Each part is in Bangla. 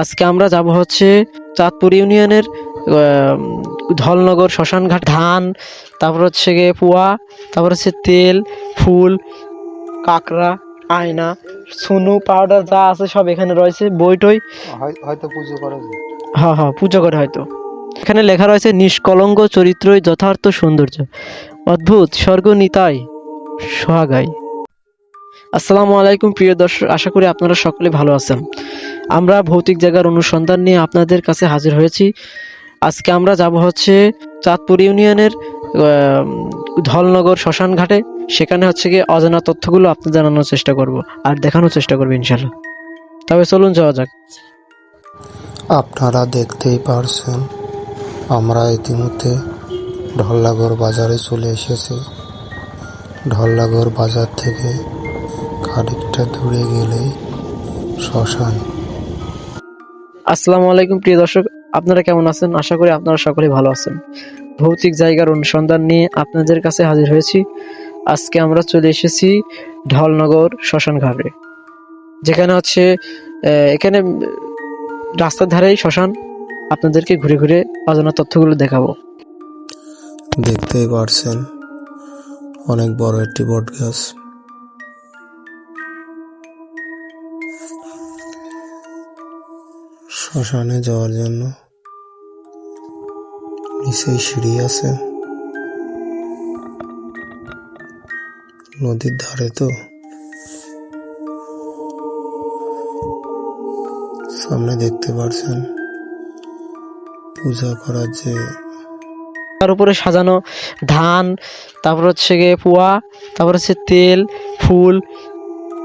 আজকে আমরা যাব হচ্ছে চাঁদপুর ইউনিয়নের ধলনগর শ্মশানঘাট ধান তারপর হচ্ছে গিয়ে পোয়া তারপর হচ্ছে তেল ফুল কাঁকড়া আয়না সুনু পাউডার যা আছে সব এখানে রয়েছে বই টই। হয়তো পুজো করা হ্যাঁ হ্যাঁ পুজো করে হয়তো। এখানে লেখা রয়েছে নিষ্কলঙ্গ চরিত্রই যথার্থ সৌন্দর্য। অদ্ভুত স্বর্গ নিতাই সোহাগাই। আসসালামু আলাইকুম প্রিয় দর্শক আশা করি আপনারা সকলে ভালো আছেন। আমরা ভৌতিক জায়গার অনুসন্ধান নিয়ে আপনাদের কাছে হাজির হয়েছি। আজকে আমরা যাব হচ্ছে চাঁদপুর ইউনিয়নের ধলনগর শ্মশান ঘাটে। সেখানে হচ্ছে গিয়ে অজানা তথ্যগুলো আপনি জানানোর চেষ্টা করব আর দেখানোর চেষ্টা করব ইনশাল্লাহ তবে চলুন যাওয়া যাক। আপনারা দেখতেই পারছেন, আমরা ইতিমধ্যে ঢল্লাগড় বাজারে চলে এসেছি। ঢল্লাগড় বাজার থেকে খানিকটা দূরে গেলেই শ্মশান। আসসালামু আলাইকুম, প্রিয় দর্শক। আপনারা কেমন আছেন? আশা করি আপনারা সকলে ভালো আছেন। ভৌতিক জায়গার অনুসন্ধান নিয়ে আপনাদের কাছে হাজির হয়েছি। আজকে আমরা চলে এসেছি ঢলনগর শ্মশান ঘাটে, যেখানে হচ্ছে এখানে রাস্তার ধারেই শ্মশান। আপনাদেরকে ঘুরে ঘুরে অজানা তথ্যগুলো দেখাবো। দেখতেই পারছেন, অনেক বড় একটি বট গাছ। শ্মশানে যাওয়ার জন্য। নিচেই সিঁড়ি আছে। নদীর ধারে তো। সামনে দেখতে পারছেন পূজা করার যে তার উপরে সাজানো ধান, তারপর হচ্ছে গিয়ে পোয়া, তারপর হচ্ছে তেল, ফুল,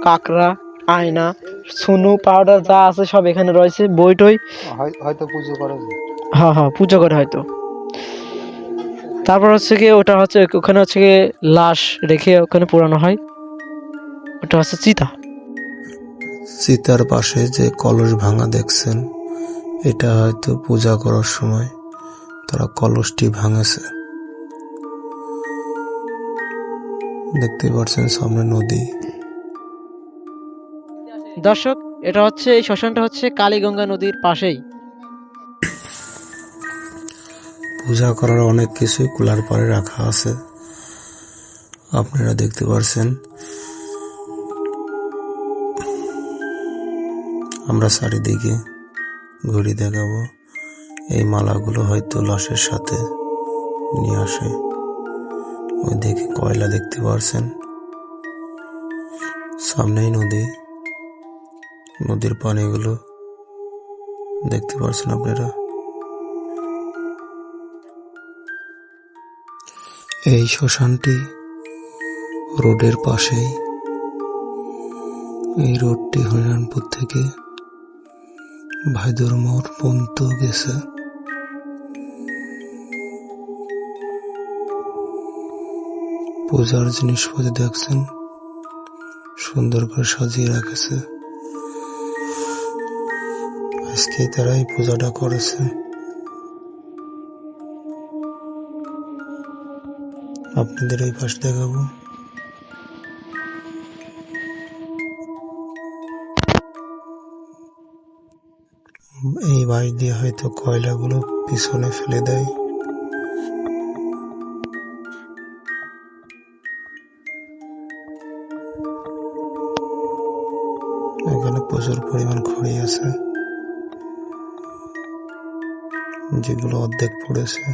কাঁকড়া, আয়না। সুনু পাউডার যা আছে সব এখানে রয়েছে বই টই। হয়তো পুজো করা যায়। হ্যাঁ হ্যাঁ পুজো করে হয়তো। তারপর হচ্ছে গিয়ে ওটা হচ্ছে ওখানে হচ্ছে গিয়ে লাশ রেখে ওখানে পোড়ানো হয়। ওটা হচ্ছে চিতা। চিতার পাশে যে কলস ভাঙা দেখছেন এটা হয়তো পূজা করার সময় তারা কলসটি ভাঙেছে। দেখতে পাচ্ছেন সামনে নদী। দর্শক, এটা হচ্ছে, এই শ্মশানটা হচ্ছে কালীগঙ্গা নদীর পাশেই। পূজা করার অনেক কিছুই কুলার পাড়ে রাখা আছে। আপনারা দেখতে পারছেন। আমরা চারিদিকে ঘুরি দেখাবো। এই মালাগুলো হয়তো লাশের সাথে নিয়ে আসে। ওই দেখে কয়লা দেখতে পারছেন। সামনেই নদী। নদীর পানিগুলো দেখতে পারছেন আপনারা? এই শ্মশানটি রোডের পাশেই। এই রোডটি হরিরানপুর থেকে ভাইদুর মোড় পর্যন্ত গেছে। পূজার জিনিসপত্র দেখছেন, সুন্দর করে সাজিয়ে রাখেছে। আজকে তারা এই পূজাটা করেছে। আপনাদের এই পাশ দেখাবো। এই বাঁশ দিয়ে হয়তো কয়লাগুলো পিছনে ফেলে দেয়। এখানে প্রচুর পরিমাণ খড়ি আছে। যেগুলো অর্ধেক পড়েছে,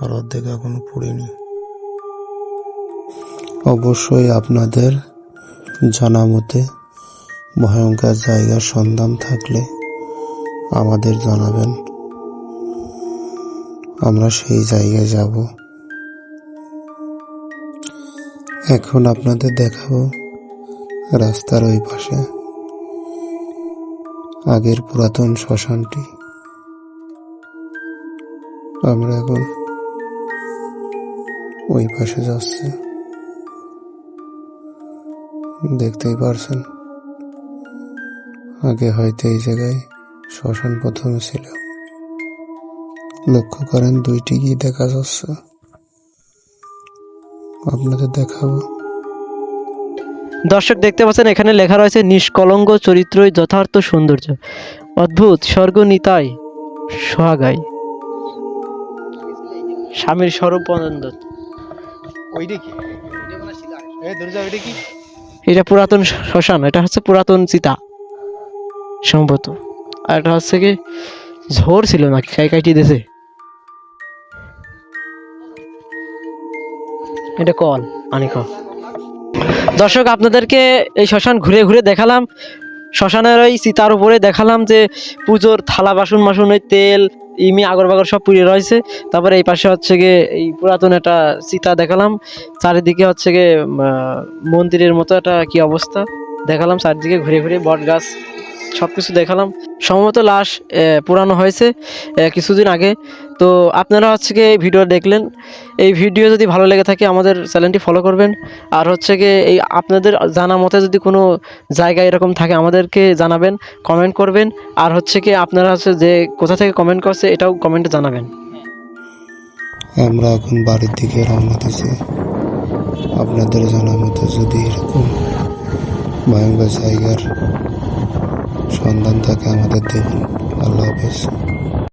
আর অর্ধেক এখনও পড়িনি। অবশ্যই আপনাদের জানা মতে ভয়ঙ্কর জায়গার সন্ধান থাকলে আমাদের জানাবেন। আমরা সেই জায়গায় যাব। এখন আপনাদের দেখাবো রাস্তার ওই পাশে আগের পুরাতন শ্মশানটি। আমরা এখন ওই পাশে যাচ্ছে। দেখতেই পারছেন, আগে হয়তো এই জায়গায় শ্মশান প্রথমে ছিল। লক্ষ্য করেন দুইটি কি দেখা যাচ্ছে। আপনাদের দেখাবো। দর্শক, দেখতে পাচ্ছেন এখানে লেখা রয়েছে নিষ্কলঙ্গ চরিত্রই যথার্থ সৌন্দর্য। অদ্ভুত, স্বর্গ নিতাই, সোহাগাই। স্বামীর স্বরূপ আনন্দ ওইটা কি? এটা কি? এটা পুরাতন শ্মশান এটা হচ্ছে পুরাতন চিতা সম্ভবত। আর এটা হচ্ছে কি ঝোর ছিল নাকি খাই কাটি দিয়েছে এটা কল পানি কল। দর্শক আপনাদেরকে এই শ্মশান ঘুরে ঘুরে দেখালাম। শ্মশানের ওই চিতার উপরে দেখালাম যে পুজোর থালা বাসন মাসন ওই তেল ইমি আগর বাগর সব পুড়ে রয়েছে। তারপরে এই পাশে হচ্ছে গিয়ে এই পুরাতন একটা চিতা দেখালাম। চারিদিকে হচ্ছে গিয়ে মন্দিরের মতো একটা কি অবস্থা দেখালাম। চারিদিকে ঘুরে ঘুরে বট গাছ সব কিছু দেখালাম। সম্ভবত লাশ পুরানো হয়েছে কিছুদিন আগে। তো আপনারা হচ্ছে গিয়ে এই ভিডিও দেখলেন। এই ভিডিও যদি ভালো লেগে থাকে, আমাদের চ্যানেলটি ফলো করবেন। আর হচ্ছে গিয়ে এই আপনাদের জানা মতে যদি কোনো জায়গা এরকম থাকে, আমাদেরকে জানাবেন কমেন্ট করবেন। আর হচ্ছে কি আপনারা হচ্ছে যে কোথা থেকে কমেন্ট করছে, এটাও কমেন্টে জানাবেন। আমরা এখন বাড়ির দিকে রওনা দিছি আপনাদের জানার মতো যদি এরকম ভয়ঙ্কর জায়গার সন্ধান থাকে আমাদের দেখুন। আল্লাহ হাফেজ।